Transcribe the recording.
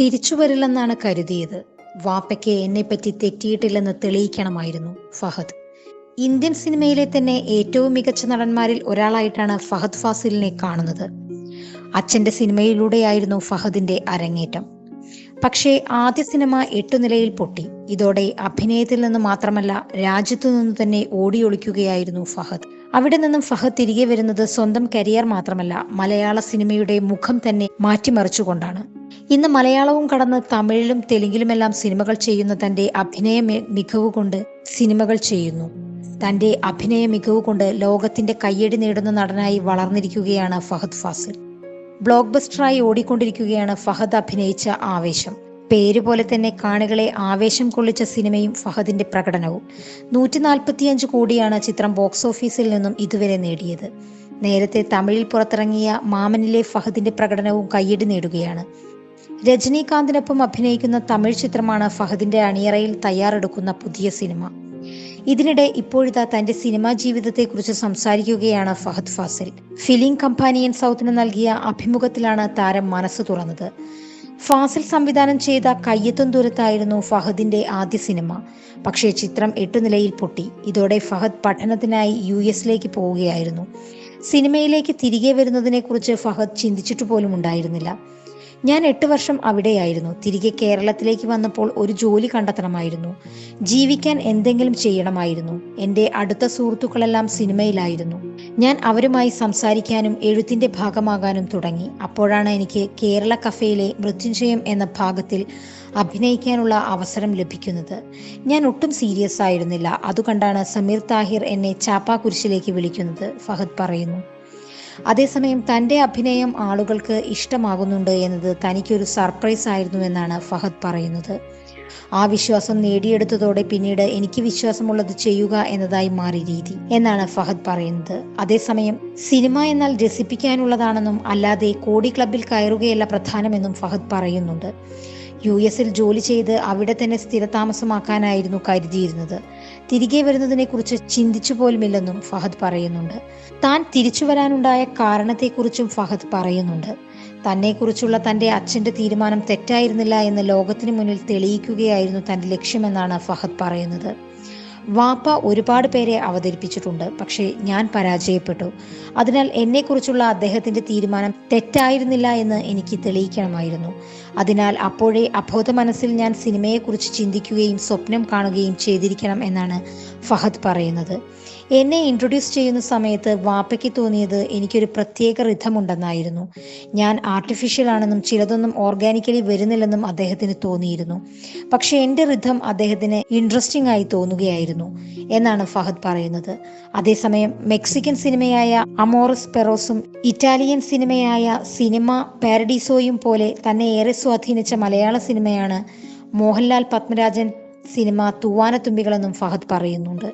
തിരിച്ചു വരില്ലെന്നാണ് കരുതിയത്. വാപ്പയ്ക്ക് എന്നെപ്പറ്റി തെറ്റിയിട്ടില്ലെന്ന് തെളിയിക്കണമായിരുന്നു ഫഹദ്. ഇന്ത്യൻ സിനിമയിലെ തന്നെ ഏറ്റവും മികച്ച നടന്മാരിൽ ഒരാളായിട്ടാണ് ഫഹദ് ഫാസിലിനെ കാണുന്നത്. അച്ഛന്റെ സിനിമയിലൂടെയായിരുന്നു ഫഹദിന്റെ അരങ്ങേറ്റം. പക്ഷേ ആദ്യ സിനിമ എട്ടു നിലയിൽ പൊട്ടി. ഇതോടെ അഭിനയത്തിൽ നിന്ന് മാത്രമല്ല രാജ്യത്തു നിന്ന് തന്നെ ഓടിയൊളിക്കുകയായിരുന്നു ഫഹദ്. അവിടെ നിന്നും ഫഹദ് തിരികെ വരുന്നത് സ്വന്തം കരിയർ മാത്രമല്ല മലയാള സിനിമയുടെ മുഖം തന്നെ മാറ്റിമറിച്ചുകൊണ്ടാണ്. ഇന്ന് മലയാളവും കടന്ന് തമിഴിലും തെലുങ്കിലുമെല്ലാം സിനിമകൾ ചെയ്യുന്ന തന്റെ അഭിനയ മികവ് കൊണ്ട് സിനിമകൾ ചെയ്യുന്നു. തന്റെ അഭിനയ മികവ് കൊണ്ട് ലോകത്തിന്റെ കയ്യടി നേടുന്ന നടനായി വളർന്നിരിക്കുകയാണ് ഫഹദ് ഫാസിൽ. ബ്ലോക്ക് ബസ്റ്ററായി ഓടിക്കൊണ്ടിരിക്കുകയാണ് ഫഹദ് അഭിനയിച്ച ആവേശം. പേര് പോലെ തന്നെ കാണികളെ ആവേശം കൊള്ളിച്ച സിനിമയും ഫഹദിന്റെ പ്രകടനവും. നൂറ്റി നാൽപ്പത്തിയഞ്ച് കോടിയാണ് ചിത്രം ബോക്സ് ഓഫീസിൽ നിന്നും ഇതുവരെ നേടിയത്. നേരത്തെ തമിഴിൽ പുറത്തിറങ്ങിയ മാമനിലെ ഫഹദിന്റെ പ്രകടനവും കയ്യടി നേടുകയാണ്. രജനീകാന്തിനൊപ്പം അഭിനയിക്കുന്ന തമിഴ് ചിത്രമാണ് ഫഹദിന്റെ അണിയറയിൽ തയ്യാറെടുക്കുന്ന പുതിയ സിനിമ. ഇതിനിടെ ഇപ്പോഴിതാ തന്റെ സിനിമാ ജീവിതത്തെക്കുറിച്ച് സംസാരിക്കുകയാണ് ഫഹദ് ഫാസിൽ. ഫിലിം കമ്പാനിയൻ സൗത്തിന് നൽകിയ അഭിമുഖത്തിലാണ് താരം മനസ്സ് തുറന്നത്. ഫാസിൽ സംവിധാനം ചെയ്ത കയ്യെത്തും ദൂരത്തായിരുന്നു ഫഹദിന്റെ ആദ്യ സിനിമ. പക്ഷേ ചിത്രം എട്ടു നിലയിൽ പൊട്ടി. ഇതോടെ ഫഹദ് പഠനത്തിനായി യു എസിലേക്ക് പോവുകയായിരുന്നു. സിനിമയിലേക്ക് തിരികെ വരുന്നതിനെക്കുറിച്ച് ഫഹദ് ചിന്തിച്ചിട്ട് പോലും ഉണ്ടായിരുന്നില്ല ഞാൻ എട്ട് വർഷം അവിടെയായിരുന്നു. തിരികെ കേരളത്തിലേക്ക് വന്നപ്പോൾ ഒരു ജോലി കണ്ടെത്തണമായിരുന്നു. ജീവിക്കാൻ എന്തെങ്കിലും ചെയ്യണമായിരുന്നു. എന്റെ അടുത്ത സുഹൃത്തുക്കളെല്ലാം സിനിമയിലായിരുന്നു. ഞാൻ അവരുമായി സംസാരിക്കാനും എഴുത്തിന്റെ ഭാഗമാകാനും തുടങ്ങി. അപ്പോഴാണ് എനിക്ക് കേരള കഫേയിലെ മൃത്യുഞ്ജയം എന്ന ഭാഗത്തിൽ അഭിനയിക്കാനുള്ള അവസരം ലഭിക്കുന്നത്. ഞാൻ ഒട്ടും സീരിയസ് ആയിരുന്നില്ല. അതുകൊണ്ടാണ് സമീർ താഹിർ എന്നെ ചാപ്പാക്കുരിശിലേക്ക് വിളിക്കുന്നത്. ഫഹദ് പറയുന്നു. അതേസമയം തന്റെ അഭിനയം ആളുകൾക്ക് ഇഷ്ടമാകുന്നുണ്ട് എന്നത് തനിക്കൊരു സർപ്രൈസ് ആയിരുന്നു എന്നാണ് ഫഹദ് പറയുന്നത്. ആ വിശ്വാസം നേടിയെടുത്തതോടെ പിന്നീട് എനിക്ക് വിശ്വാസമുള്ളത് ചെയ്യുക എന്നതായി മാറി രീതി എന്നാണ് ഫഹദ് പറയുന്നത്. അതേസമയം സിനിമ എന്നാൽ രസിപ്പിക്കാനുള്ളതാണെന്നും അല്ലാതെ കോടി ക്ലബിൽ കയറുകയല്ല പ്രധാനമെന്നും ഫഹദ് പറയുന്നുണ്ട്. യു എസിൽ ജോലി ചെയ്ത് അവിടെ തന്നെ സ്ഥിരതാമസമാക്കാനായിരുന്നു കരുതിയിരുന്നത്. തിരികെ വരുന്നതിനെക്കുറിച്ച് ചിന്തിച്ചു പോലുമില്ലെന്നും ഫഹദ് പറയുന്നുണ്ട്. താൻ തിരിച്ചു വരാനുണ്ടായ കാരണത്തെക്കുറിച്ചും ഫഹദ് പറയുന്നുണ്ട്. തന്നെക്കുറിച്ചുള്ള തന്റെ അച്ഛന്റെ തീരുമാനം തെറ്റായിരുന്നില്ല എന്ന് ലോകത്തിന് മുന്നിൽ തെളിയിക്കുകയായിരുന്നു തന്റെ ലക്ഷ്യമെന്നാണ് ഫഹദ് പറയുന്നത്. വാപ്പ ഒരുപാട് പേരെ അവതരിപ്പിച്ചിട്ടുണ്ട്. പക്ഷേ ഞാൻ പരാജയപ്പെട്ടു. അതിനാൽ എന്നെക്കുറിച്ചുള്ള അദ്ദേഹത്തിന്റെ തീരുമാനം തെറ്റായിരുന്നില്ല എന്ന് എനിക്ക് തെളിയിക്കണമായിരുന്നു. അതിനാൽ അപ്പോഴേ അബോധ മനസ്സിൽ ഞാൻ സിനിമയെക്കുറിച്ച് ചിന്തിക്കുകയും സ്വപ്നം കാണുകയും ചെയ്തിരിക്കണം എന്നാണ് ഫഹദ് പറയുന്നത്. എന്നെ ഇൻട്രൊഡ്യൂസ് ചെയ്യുന്ന സമയത്ത് വാപ്പയ്ക്ക് തോന്നിയത് എനിക്കൊരു പ്രത്യേക റിഥമുണ്ടെന്നായിരുന്നു ഞാൻ ആർട്ടിഫിഷ്യൽ ആണെന്നും ചിലതൊന്നും ഓർഗാനിക്കലി വരുന്നില്ലെന്നും അദ്ദേഹത്തിന് തോന്നിയിരുന്നു. പക്ഷേ എന്റെ റിഥം അദ്ദേഹത്തിന് ഇൻട്രസ്റ്റിംഗ് ആയി തോന്നുകയായിരുന്നു. എന്നാണ് ഫഹദ് പറയുന്നത്. അതേസമയം മെക്സിക്കൻ സിനിമയായ അമോറസ് പെറോസും ഇറ്റാലിയൻ സിനിമയായ സിനിമ പാരഡീസോയും പോലെ തന്നെ ഏറെ സ്വാധീനിച്ച മലയാള സിനിമയാണ് മോഹൻലാൽ പത്മരാജൻ സിനിമ തൂവാനത്തുമ്പികളെന്നും ഫഹദ് പറയുന്നുണ്ട്.